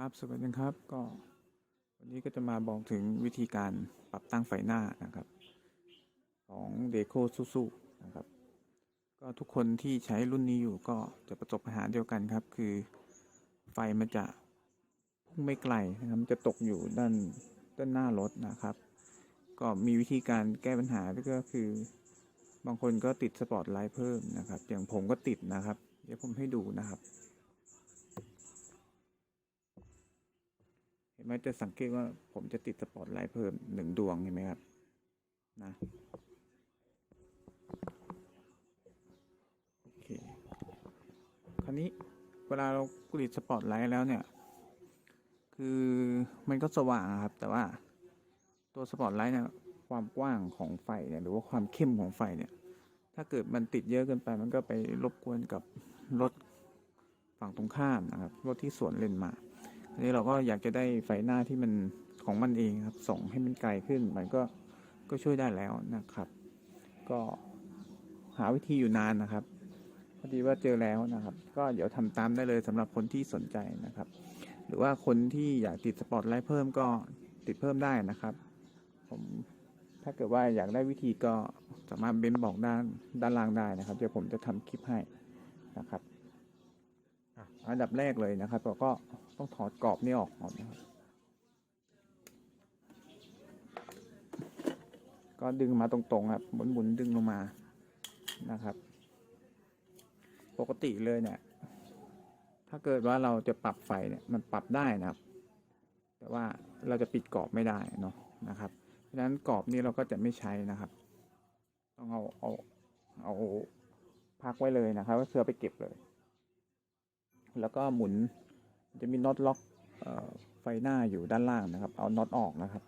ครับสวัสดีครับก็วันนี้ก็จะมาบอกถึงวิธีการปรับตั้งไฟหน้านะครับ ของเดโคซูซูนะครับ ก็ทุกคนที่ใช้รุ่นนี้อยู่ก็จะประสบปัญหาเดียวกันครับ คือไฟมันจะพุ่งไม่ไกลนะครับมันจะตกอยู่ด้านด้านหน้ารถนะครับ ก็มีวิธีการแก้ปัญหาก็คือบางคนก็ติดสปอตไลท์เพิ่มนะครับ อย่างผมก็ติดนะครับ เดี๋ยวผมให้ดูนะครับ เห็น ไหมจะสังเกตว่าผมจะติดสปอตไลท์เพิ่มหนึ่งดวงเห็นไหมครับนะโอเคคราวนี้เวลาเราติดสปอตไลท์แล้วเนี่ย คือมันก็สว่างครับ แต่ว่าตัวสปอตไลท์เนี่ยความกว้างของไฟเนี่ยหรือว่าความเข้มของไฟเนี่ย ถ้าเกิดมันติดเยอะเกินไป มันก็ไปรบกวนกับรถฝั่งตรงข้ามนะครับรถที่สวนเลนมา อันนี้เราก็อยากจะได้ไฟหน้าที่มันของมันเองครับ ส่งให้มันไกลขึ้น มันก็ก็ช่วยได้แล้วนะครับ ก็หาวิธีอยู่นานนะครับพอดีว่าเจอแล้วนะครับ ก็เดี๋ยวทำตามได้เลยสำหรับคนที่สนใจนะครับ หรือว่าคนที่อยากติดสปอตไลท์เพิ่มก็ติดเพิ่มได้นะครับ ผมถ้าเกิดว่าอยากได้วิธีก็สามารถเบนบอกด้านด้านล่างได้นะครับ เดี๋ยวผมจะทำคลิปให้นะครับ อันดับแรกเลยนะครับเราก็ต้องถอดกรอบนี่ออกก่อนนะครับก็ดึงมาตรงๆครับหมุนๆดึงลงมานะครับ ปกติเลยเนี่ย ถ้าเกิดว่าเราจะปรับไฟเนี่ยมันปรับได้นะครับ แต่ว่าเราจะปิดกรอบไม่ได้เนาะนะครับ เพราะฉะนั้นกรอบนี้เราก็จะไม่ใช้นะครับ ต้องเอาเอาเอาพักไว้เลยนะครับก็คือเอไปเก็บเลย แล้วก็หมุนจะมีน็อตล็อกอไฟหน้าอยู่ด้านล่างนะครับ เอาน็อตออกนะครับ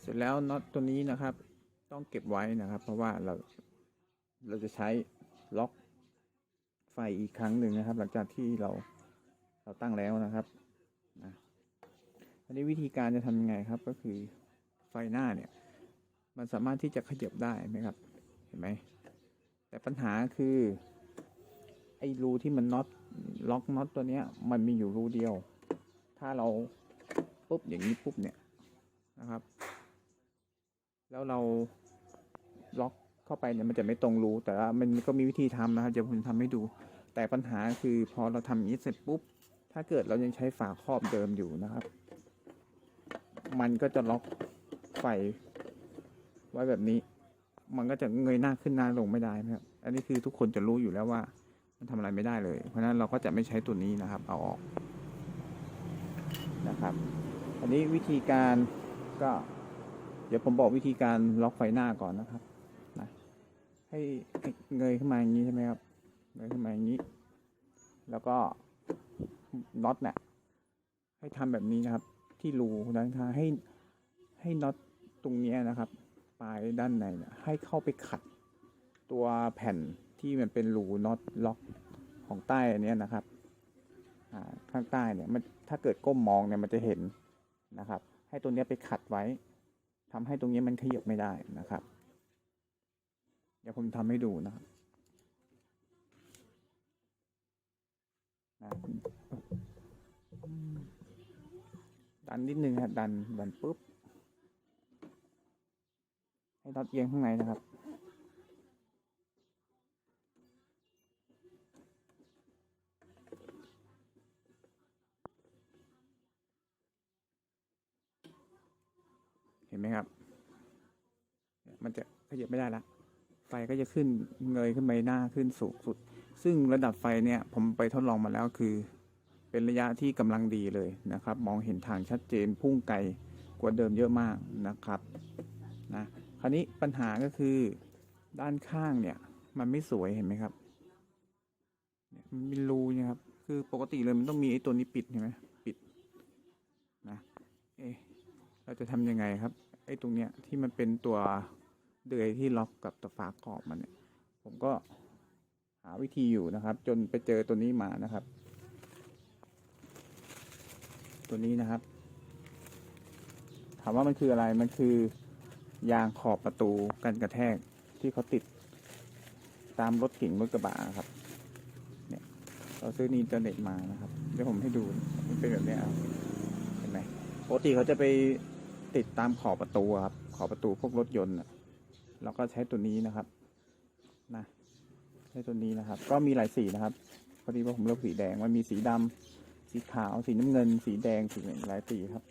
เสร็จแล้วน็อตตัวนี้นะครับ ต้องเก็บไว้นะครับ เพราะว่าเราเราจะใช้ล็อกไฟอีกครั้งหนึ่งนะครับ หลังจากที่เราเราตั้งแล้วนะครับนะอันนี้วิธีการจะทำยังไงครับก็คือ ไฟหน้าเนี่ย มันสามารถที่จะขยับได้ไหมครับ เห็นไหม แต่ปัญหาคือ ไอ้รูที่มันน็อตล็อกน็อตตัวเนี้ย มันมีอยู่รูเดียว ถ้าเราปุ๊บอย่างนี้ปุ๊บเนี่ยนะครับ แล้วเราล็อกเข้าไปเนี่ยมันจะไม่ตรงรูแต่ว่ามันก็มีวิธีทำนะครับเดี๋ยวผมทำให้ดู แต่ปัญหาคือพอเราทำอย่างนี้เสร็จปุ๊บ ถ้าเกิดเรายังใช้ฝาครอบเดิมอยู่นะครับ มันก็จะล็อก ไฟไว้แบบนี้ มันก็จะเงยหน้าขึ้นหน้าลงไม่ได้นะครับ อันนี้คือทุกคนจะรู้อยู่แล้วว่า มันทำอะไรไม่ได้เลย เพราะฉะนั้นเราก็จะไม่ใช้ตัวนี้นะครับ เอาออกนะครับ อันนี้วิธีการก็ เดี๋ยวผมบอกวิธีการล็อกไฟหน้าก่อนนะครับนะให้ให้เงยขึ้นมาอย่างนี้ใช่ไหมครับเงยขึ้นมาอย่างนี้ แล้วก็น็อตเนี่ยให้ทำแบบนี้นะครับ ที่รูด้านข้างให้ให้น็อต ตรงนี้นะครับปลายด้านในเนี่ยให้เข้าไปขัดตัวแผ่นที่มันเป็นรูน็อตล็อกของใต้อันนี้นะครับข้างใต้เนี่ยมันถ้าเกิดก้มมองเนี่ยมันจะเห็นนะครับ ให้ตัวนี้ไปขัดไว้ทำให้ตรงนี้มันขยับไม่ได้นะครับ เดี๋ยวผมทำให้ดูนะครับนะดันนิดนึงครับดันดันปุ๊บ ให้น็อตเอียงข้างในนะครับเห็นไหมครับ มันจะขยับไม่ได้ละ ไฟก็จะขึ้นเงยขึ้นไปหน้าขึ้นสูงสุด ซึ่งระดับไฟเนี่ยผมไปทดลองมาแล้วคือ เป็นระยะที่กำลังดีเลยนะครับ มองเห็นทางชัดเจนพุ่งไกลกว่าเดิมเยอะมากนะครับนะ คราวนี้ปัญหาก็คือด้านข้างเนี่ย มันไม่สวยเห็นไหมครับเนี่ยมันมีรูนี่ยครับ คือปกติเลยมันต้องมีไอ้ตัวนี้ปิดใช่ไหมปิดนะเอ๊ะเราจะทำยังไงครับ ไอ้ตรงเนี้ยที่มันเป็นตัวเดือยที่ล็อกกับตัวฝากรอบมันเนี่ย ผมก็หาวิธีอยู่นะครับ จนไปเจอตัวนี้มานะครับ ตัวนี้นะครับ ถามว่ามันคืออะไรมันคือ ยางขอบประตูกันกระแทกที่เขาติดตามรถเก๋งรถกระบะครับ เนี่ย เราซื้อนีอินเทอร์เน็ตมานะครับ เดี๋ยวผมให้ดูมันเป็นแบบนี้เห็นไหมปกติเขาจะไปติดตามขอบประตูครับ ขอบประตูพวกรถยนต์เราก็ใช้ตัวนี้นะครับนะใช้ตัวนี้นะครับ ก็มีหลายสีนะครับ พอดีว่าผมเลือกสีแดงมันมีสีดำสีขาวสีน้ำเงิน สีแดงสีหลายสีครับ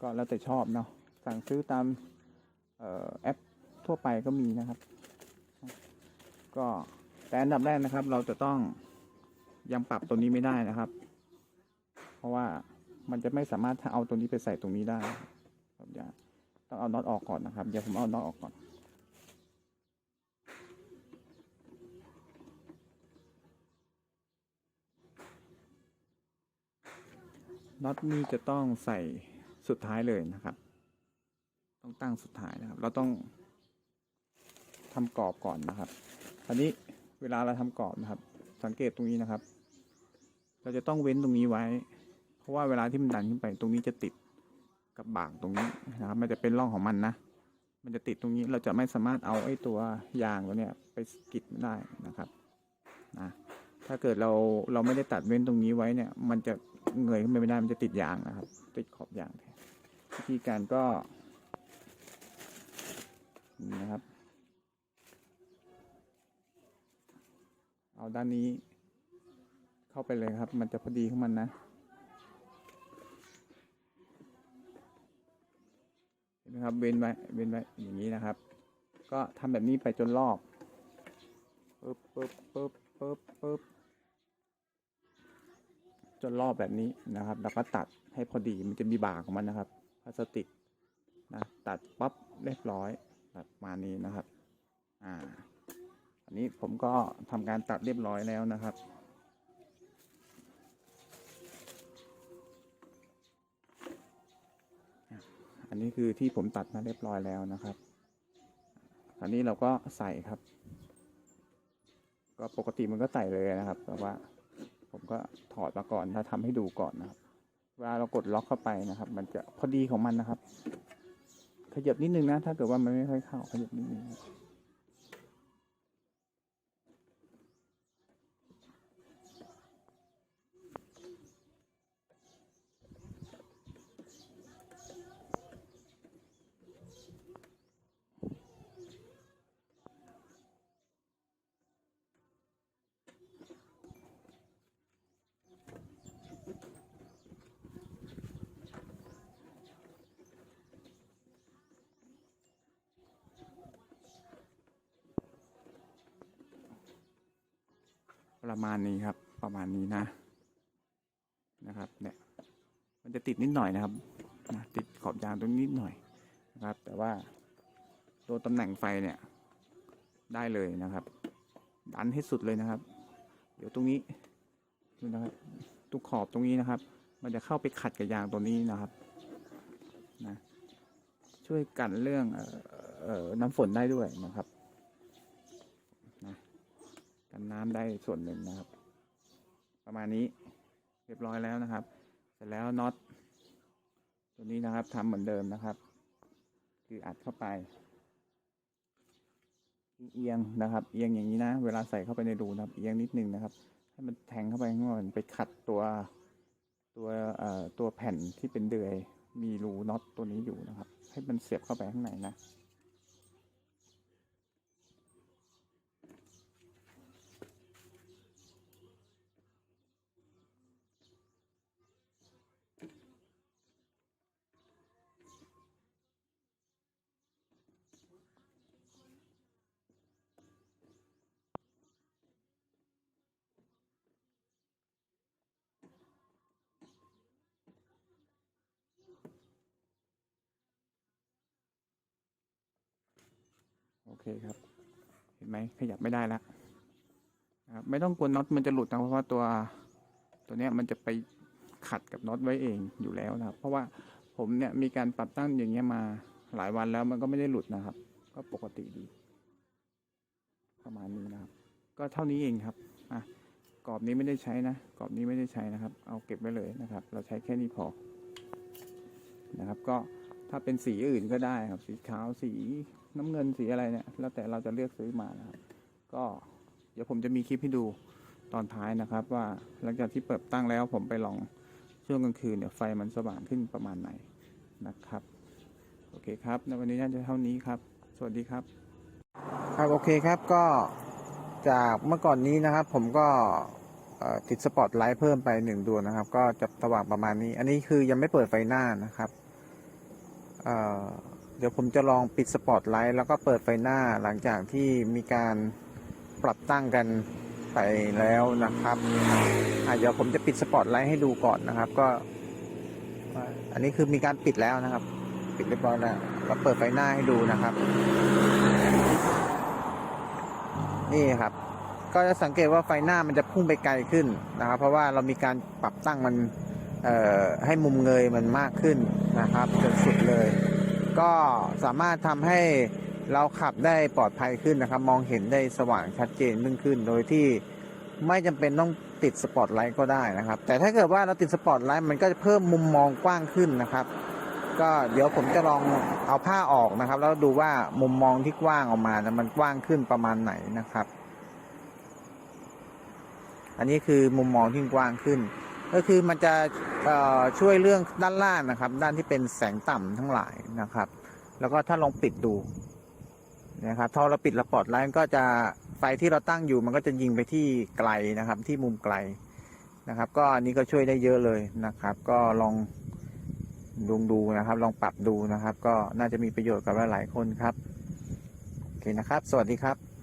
ก็แล้วแต่ชอบเนาะสั่งซื้อตาม แอปทั่วไปก็มีนะครับ ก็แต่อันดับแรกนะครับ เราจะต้องยังปรับตัวนี้ไม่ได้นะครับ เพราะว่ามันจะไม่สามารถถ้าเอาตัวนี้ไปใส่ตรงนี้ได้ครับอย่าต้องเอาน็อตออกก่อนนะครับเดี๋ยวผมเอาน็อตออกก่อนน็อตนี้จะต้องใส่สุดท้ายเลยนะครับ ต้องตั้งสุดท้ายนะครับ เราต้องทำกรอบก่อนนะครับ อันนี้เวลาเราทำกรอบนะครับ สังเกตตรงนี้นะครับ เราจะต้องเว้นตรงนี้ไว้ เพราะว่าเวลาที่มันดันขึ้นไปตรงนี้จะติดกับบากตรงนี้นะครับ มันจะเป็นร่องของมันนะ มันจะติดตรงนี้เราจะไม่สามารถเอาไอ้ตัวยางตัวเนี้ยไปกิดได้นะครับนะถ้าเกิดเราเราไม่ได้ตัดเว้นตรงนี้ไว้เนี่ย มันจะเงยขึ้นไปไม่ได้มันจะติดยางนะครับ ติดขอบยางแทนวิธีการก็ นี่นะครับ เอาด้านนี้ เข้าไปเลยครับ มันจะพอดีของมันนะเห็นไหมครับเว้นไว้เว้นไว้อย่างนี้นะครับ ก็ทำแบบนี้ไปจนรอบปึ๊บปึ๊บปึ๊บปึ๊บปึ๊บจนรอบแบบนี้นะครับ แล้วก็ตัดให้พอดีมันจะมีบากของมันนะครับพลาสติกนะตัดปั๊บเรียบร้อย แบบมานี้นะครับ อ่า อันนี้ผมก็ทำการตัดเรียบร้อยแล้วนะครับอันนี้คือที่ผมตัดมาเรียบร้อยแล้วนะครับอันนี้เราก็ใส่ครับ ก็ปกติมันก็ใส่เลยนะครับ แต่ว่าผมก็ถอดมาก่อนถ้าทำให้ดูก่อนนะครับเวลาเรากดล็อกเข้าไปนะครับ มันจะพอดีของมันนะครับ ขยับนิดนึงนะ ถ้าเกิดว่ามันไม่ค่อยเข้าขยับนิดนึง ประมาณนี้ครับ ประมาณนี้นะ นะครับ เนี่ย มันจะติดนิดหน่อยนะครับนะติดขอบยางตรงนี้นิดหน่อยนะครับ แต่ว่าตัวตำแหน่งไฟเนี่ย ได้เลยนะครับ ดันให้สุดเลยนะครับ เดี๋ยวตรงนี้ดูนะครับตุกขอบตรงนี้นะครับ มันจะเข้าไปขัดกับยางตัวนี้นะครับ นะ ช่วยกันเรื่องเอ่อน้ำฝนได้ด้วยนะครับ กันน้ำได้ส่วนหนึ่งนะครับ ประมาณนี้เรียบร้อยแล้วนะครับ เสร็จแล้วน็อตตัวนี้นะครับทำเหมือนเดิมนะครับ คืออัดเข้าไปเอียงนะครับ เอียงอย่างนี้นะ เวลาใส่เข้าไปในรูนะครับ เอียงนิดนึงนะครับ ให้มันแทงเข้าไปข้างนอกไปขัดตัวตัวเอ่อตัวแผ่นที่เป็นเดือยมีรูน็อตตัวนี้อยู่นะครับ ให้มันเสียบเข้าไปข้างในนะ เคครับ เห็นไหมขยับไม่ได้แล้วครับไม่ต้องกลัวน็อตมันจะหลุดนะเพราะว่าตัวตัวเนี้ยมันจะไปขัดกับน็อตไว้เองอยู่แล้วนะครับ เพราะว่าผมเนี่ยมีการปรับตั้งอย่างเงี้ยมาหลายวันแล้วมันก็ไม่ได้หลุดนะครับ ก็ปกติดี ประมาณนี้นะครับ ก็เท่านี้เองครับอะกรอบนี้ไม่ได้ใช้นะกรอบนี้ไม่ได้ใช้นะครับ เอาเก็บไว้เลยนะครับ เราใช้แค่นี้พอนะครับก็ ถ้าเป็นสีอื่นก็ได้ครับ สีขาวสีน้ำเงินสีอะไรเนี่ย แล้วแต่เราจะเลือกซื้อมานะครับ ก็เดี๋ยวผมจะมีคลิปให้ดูตอนท้ายนะครับ ว่าหลังจากที่เปิดตั้งแล้วผมไปลองช่วงกลางคืนเนี่ยไฟมันสว่างขึ้นประมาณไหนนะครับ โอเคครับในวันนี้น่าจะเท่านี้ครับ สวัสดีครับ ครับโอเคครับก็จากเมื่อก่อนนี้นะครับ ผมก็ติดสปอตไลท์เพิ่มไปหนึ่งดวงนะครับ ก็จะสว่างประมาณนี้ อันนี้คือยังไม่เปิดไฟหน้านะครับ เดี๋ยวผมจะลองปิดสปอตไลท์แล้วก็เปิดไฟหน้าหลังจากที่มีการปรับตั้งกันไปแล้วนะครับอะเดี๋ยวผมจะปิดสปอตไลท์ให้ดูก่อนนะครับ ก็ อันนี้คือมีการปิดแล้วนะครับ ปิดเรียบร้อยแล้วก็เปิดไฟหน้าให้ดูนะครับ นี่ครับ ก็จะสังเกตว่าไฟหน้ามันจะพุ่งไปไกลขึ้นนะครับ เพราะว่าเรามีการปรับตั้งมัน ให้มุมเงยมันมากขึ้นนะครับจนสุดเลย ก็สามารถทำให้เราขับได้ปลอดภัยขึ้นนะครับ มองเห็นได้สว่างชัดเจนยิ่งขึ้น โดยที่ไม่จำเป็นต้องติดสปอตไลท์ก็ได้นะครับ แต่ถ้าเกิดว่าเราติดสปอตไลท์มันก็จะเพิ่มมุมมองกว้างขึ้นนะครับ ก็เดี๋ยวผมจะลองเอาผ้าออกนะครับ แล้วดูว่ามุมมองที่กว้างออกมานะมันกว้างขึ้นประมาณไหนนะครับ อันนี้คือมุมมองที่กว้างขึ้น ก็คือมันจะช่วยเรื่องด้านล่างนะครับ ด้านที่เป็นแสงต่ำทั้งหลายนะครับ แล้วก็ถ้าลองปิดดูนะครับถ้าเราปิดระปอดไลท์ก็จะไฟที่เราตั้งอยู่มันก็จะยิงไปที่ไกลนะครับ ที่มุมไกลนะครับ ก็อันนี้ก็ช่วยได้เยอะเลยนะครับ ก็ลองลองดูนะครับ ลองปรับดูนะครับ ก็น่าจะมีประโยชน์กับหลายๆคนครับโอเคนะครับ สวัสดีครับ